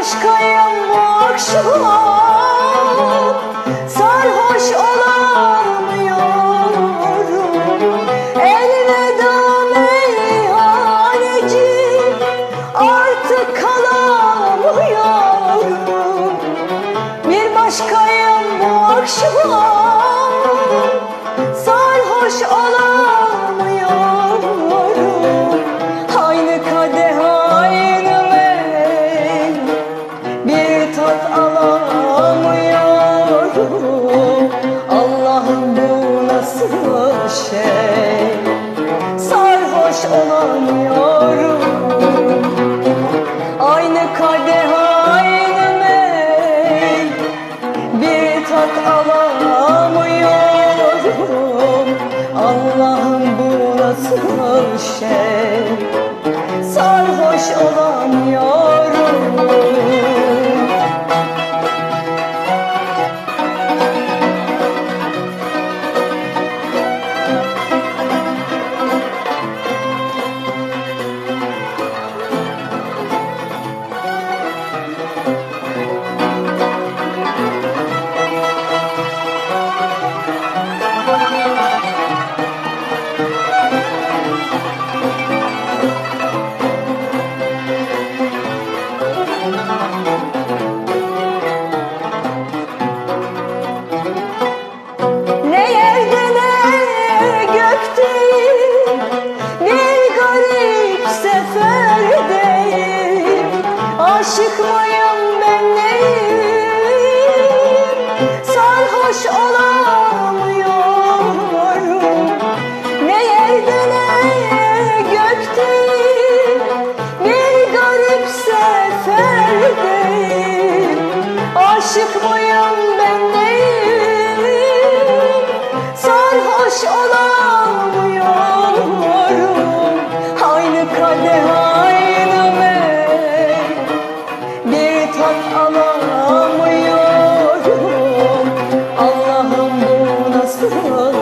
aşkayım bu akşam. Sarhoş olamıyorum. Elveda meyhaneci Artık kalamıyorum. Bir başkayım bu akşam. Sarhoş olamıyorum Aynı kadeh aynı mey. Bir tat alamıyorum. Allah'ım bu nasıl şey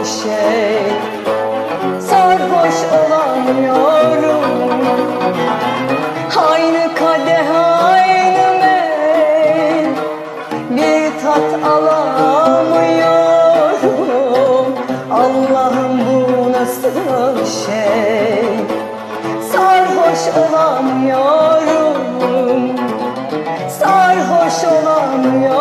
şey? Sarhoş olamıyorum. Aynı kadeh aynı Bir tat alamıyorum. Allah'ım bu nasıl şey Sarhoş olamıyorum. Sarhoş olamıyorum